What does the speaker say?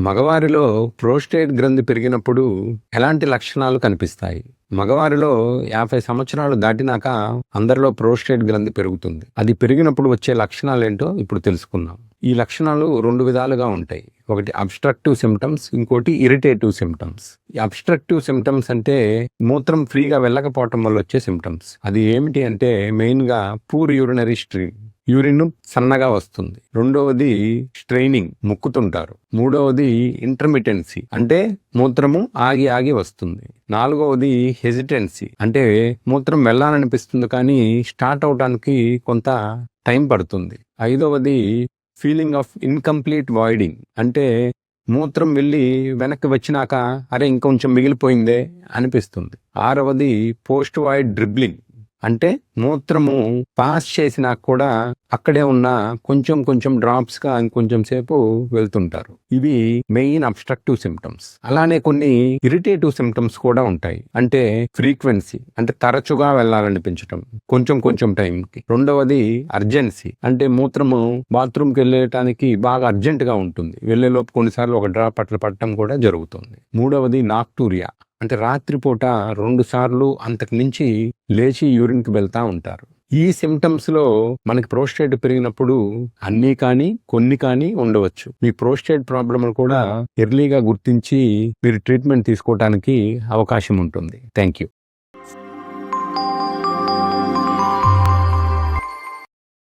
మగవారిలో prostate గ్రంథి పెరిగినప్పుడు ఎలాంటి లక్షణాలు కనిపిస్తాయి? మగవారిలో యాభై సంవత్సరాలు దాటినాక అందరిలో ప్రోస్టేట్ గ్రంథి పెరుగుతుంది. అది పెరిగినప్పుడు వచ్చే లక్షణాలు ఏంటో ఇప్పుడు తెలుసుకుందాం. ఈ లక్షణాలు రెండు విధాలుగా ఉంటాయి. ఒకటి అబ్స్ట్రక్టివ్ సిమ్టమ్స్ ఇంకోటి ఇరిటేటివ్ సిమ్టమ్స్ ఈ అబ్స్ట్రక్టివ్ సిమ్టమ్స్ అంటే మూత్రం ఫ్రీగా వెళ్ళకపోవటం వల్ల వచ్చే సిమ్టమ్స్ అది ఏమిటి అంటే మెయిన్గా పూర్ యూరినరీ స్ట్రీమ్. యూరిన్ సన్నగా వస్తుంది. రెండవది స్ట్రైనింగ్ ముక్కుతుంటారు. మూడవది ఇంటర్మిటెన్సీ అంటే మూత్రము ఆగి ఆగి వస్తుంది. నాలుగవది హెజిటెన్సీ అంటే మూత్రం వెళ్ళాలనిపిస్తుంది కానీ స్టార్ట్ అవడానికి కొంత టైం పడుతుంది. ఐదవది ఫీలింగ్ ఆఫ్ ఇన్కంప్లీట్ వాయిడింగ్ అంటే మూత్రం వెళ్ళి వెనక్కి వచ్చినాక అరే ఇంకొంచెం మిగిలిపోయిందే అనిపిస్తుంది. ఆరవది పోస్ట్ వాయిడ్ డ్రిబ్లింగ్ అంటే మూత్రము పాస్ చేసినా కూడా అక్కడే ఉన్న కొంచెం కొంచెం డ్రాప్స్గా ఇంకొంచెం సేపు వెళ్తుంటారు. ఇవి మెయిన్ అబ్స్ట్రక్టివ్ సిమ్టమ్స్ అలానే కొన్ని ఇరిటేటివ్ సిమ్టమ్స్ కూడా ఉంటాయి. అంటే ఫ్రీక్వెన్సీ అంటే తరచుగా వెళ్ళాలనిపించటం కొంచెం కొంచెం టైంకి. రెండవది అర్జెన్సీ అంటే మూత్రము బాత్రూమ్కి వెళ్ళటానికి బాగా అర్జెంట్గా ఉంటుంది. వెళ్ళేలోపు కొన్నిసార్లు ఒక డ్రాప్ అట్లా పట్టడం కూడా జరుగుతుంది. మూడవది నాక్టూరియా అంటే రాత్రిపూట రెండు సార్లు అంతకు మించి లేచి యూరిన్కి వెళ్తూ ఉంటారు. ఈ సిమ్టమ్స్లో మనకి ప్రోస్టేట్ పెరిగినప్పుడు అన్నీ కానీ కొన్ని కానీ ఉండవచ్చు. మీ ప్రోస్టేట్ ప్రాబ్లమ్ కూడా ఎర్లీగా గుర్తించి మీరు ట్రీట్మెంట్ తీసుకోవడానికి అవకాశం ఉంటుంది. Thank you